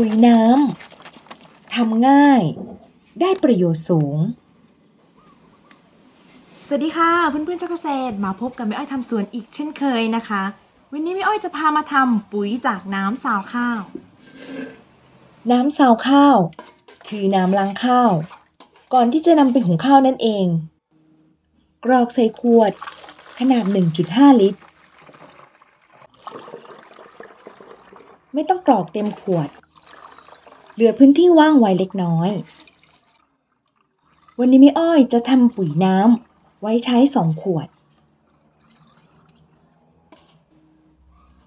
ปุ๋ยน้ำทำง่าย ได้ประโยชน์สูง สวัสดีค่ะเพื่อนๆเจ้าเกษตรมาพบกับแม่อ้อยทำสวนอีกเช่นเคยนะคะ วันนี้แม่อ้อยจะพามาทำปุ๋ยจากน้ำซาวข้าว น้ำซาวข้าว คือน้ำล้างข้าว ก่อนที่จะนำไปหุงข้าวนั่นเอง กรอกใส่ขวด ขนาด 1.5 ลิตรไม่ต้องกรอกเต็มขวด เหลือพื้นที่ว่างไว้เล็กน้อย วันนี้แม่อ้อยจะทำปุ๋ยน้ำไว้ใช้สองขวด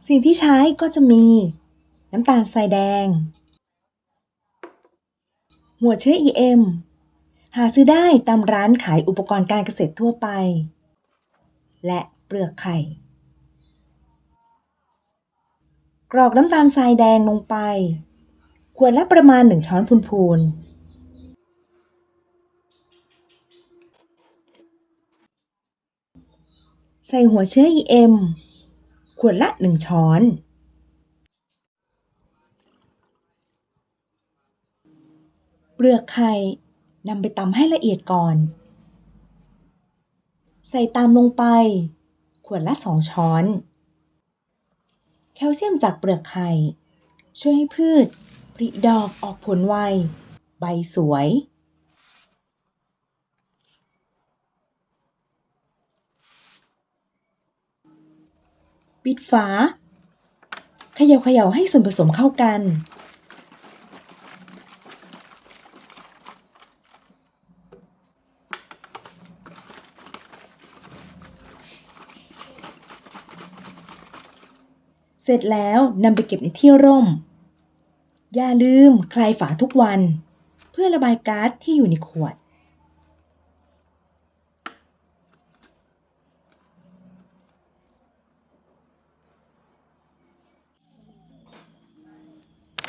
สิ่งที่ใช้ก็จะมี น้ำตาลทรายแดง หัวเชื้อ EM หาซื้อได้ตามร้านขายอุปกรณ์การเกษตรทั่วไป และเปลือกไข่ กรอกน้ำตาลทรายแดงลงไป ขวดละประมาณ 1 ช้อนพูนๆใส่หัวเชื้อ EM ขวดละ 1 ช้อน เปลือกไข่นำไปตำให้ละเอียดก่อน ใส่ตามลงไป ขวดละ 2 ช้อน แคลเซียมจากเปลือกไข่ ช่วยให้พืช ผลิดอกออกผลไว ใบสวย ปิดฝาเขย่าเขย่าให้ส่วนผสมเข้ากัน เสร็จแล้วนำไปเก็บในที่ร่ม อย่าลืมคลายฝาทุกวัน เพื่อระบายก๊าซที่อยู่ในขวด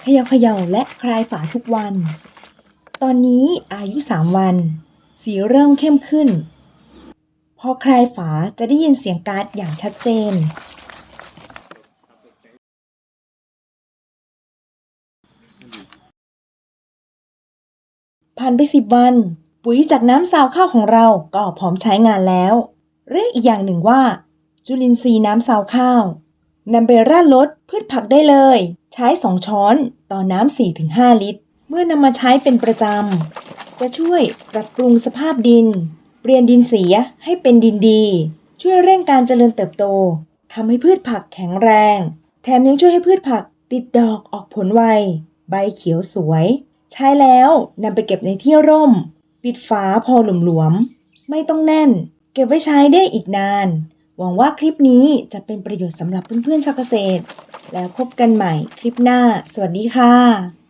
เขย่าเขย่าและคลายฝาทุกวัน ตอนนี้อายุ 3 วัน สีเริ่มเข้มขึ้น พอคลายฝาจะได้ยินเสียงก๊าซอย่างชัดเจน ผ่านไปสิบวัน ปุ๋ยจากน้ำซาวข้าวของเราก็พร้อมใช้งานแล้ว เรียกอีกอย่างหนึ่งว่า จุลินทรีย์น้ำซาวข้าวนำไปราดรดพืชผักได้เลย ใช้ 2 ช้อนต่อน้ำ4-5 ลิตร เมื่อนำมาใช้เป็นประจำ จะช่วยปรับปรุงสภาพดิน เปลี่ยนดินเสียให้เป็นดินดี ช่วยเร่งการเจริญเติบโตทำให้พืชผักแข็งแรง แถมยังช่วยให้พืชผักติดดอกออกผลไว ใบเขียวสวย ใช้แล้วนำไปเก็บในที่ร่ม ปิดฝาพอหลวมๆ ไม่ต้องแน่น เก็บไว้ใช้ได้อีกนาน หวังว่าคลิปนี้จะเป็นประโยชน์สำหรับเพื่อนๆชาวเกษตร แล้วพบกันใหม่คลิปหน้า สวัสดีค่ะ